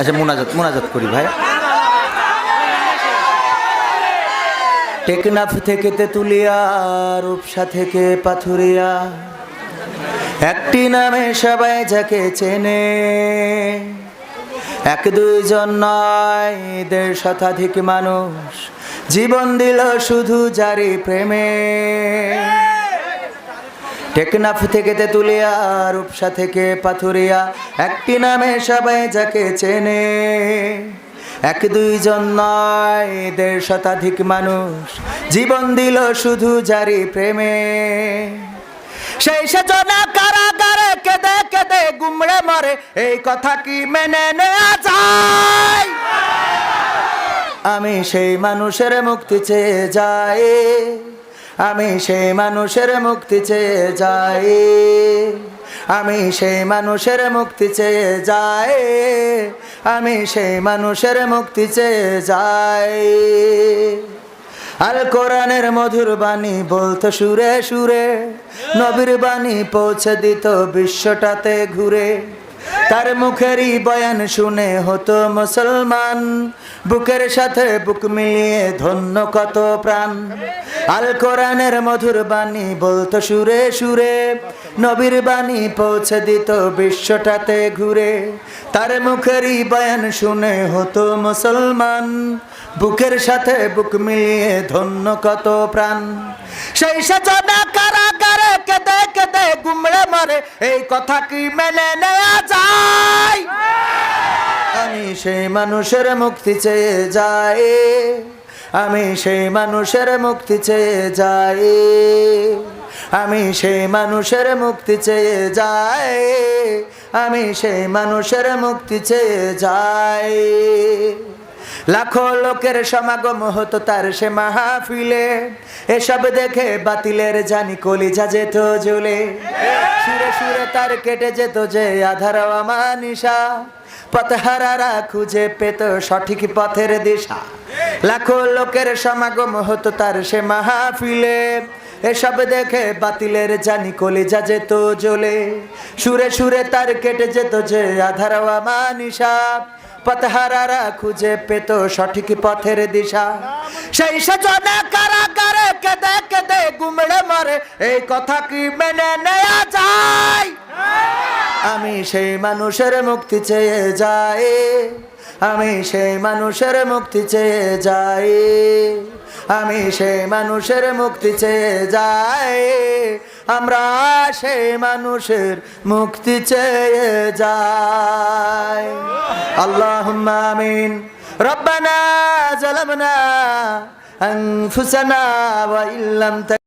আচ্ছা মোনাজাত মোনাজাত করি ভাই। টেকনাফ থেকে তেতুলিয়া রূপসা থেকে পাথুরিয়া, একটি নামে সবাই যাকে চেনে। এক দুইজন নয়, দেড় শতাধিক মানুষ জীবন দিল শুধু জারি প্রেমে। টেকনাফ থেকে তেতুলিয়া, রূপসা থেকে পাথুরিয়া, একটি নামে সবাই যাকে চেনে। এক দুইজন নয়, দেড় শতাধিক মানুষ, জীবন দিল শুধু জারি প্রেমে। সেই সেজনা কারাগারে কেঁদে কেঁদে গুমড়ে মরে, এই কথা কি মেনে নেওয়া যায়? আমি সেই মানুষের মুক্তি চেয়ে যাই। আমি সেই মানুষের মুক্তি চেয়ে যাই। আমি সেই মানুষের মুক্তি চেয়ে যাই। আমি সেই মানুষের মুক্তি চেয়ে যাই। আল কোরআনের মধুর বাণী বলতো, সুরে সুরে, নবীর বাণী পৌঁছে দিত বিশ্বটাতে ঘুরে। তার মুখেরই বয়ান শুনে হতো মুসলমান। বুকের সাথে বুক মিলিয়ে ধন্য কত প্রাণ। আল কোরআনের মধুর বাণী বলতো সুরে সুরে, নবীর বাণী পৌঁছে দিত বিশ্বটাতে ঘুরে। তার মুখেরই বয়ান শুনে হতো মুসলমান। বুকের সাথে বুক মিলিয়ে ধন্য কত প্রাণ। সেই সাজনা কারাগারে কেঁদে কেঁদে গুমড়ে মারে, এই কথা কি মেনে নেওয়া যায়? আমি সেই মানুষের মুক্তি চেয়ে যাই। আমি সেই মানুষের মুক্তি চেয়ে যাই। আমি সেই মানুষের মুক্তি চেয়ে যাই। আমি সেই মানুষের মুক্তি চেয়ে যাই। লাখো লোকের সমাগম হতো তার সে মাহফিলে। এসব দেখে বাতিলের জানি কলিজা যেত জ্বলে। সুরে সুরে তার কেটে যেত যে আধার আমানিশা পথহারারা খুঁজে পেত সঠিক পথের দিশা। লাখো লোকের সমাগম হতো তার সে মাহফিলে। এসব দেখে বাতিলের জানি কলিজা যেত জ্বলে। সুরে সুরে তার কেটে যেত যে আধার আমানিশা পথহারারা খুঁজে পেত সঠিক পথের দিশা। সেই সজনা কারাগারে কেঁদে কেঁদে গুমড়ে মরে। এই কথা কি মেনে নেয়া যায়? আমি সেই মানুষের মুক্তি চেয়ে যাই আমি সেই মানুষের মুক্তি চেয়ে যাই আমি সেই মানুষের মুক্তি চেয়ে যাই আমরা সেই মানুষের মুক্তি চেয়ে যাই আল্লাহ আমিন রব্বানা জালামনা أنفسنا وإن لم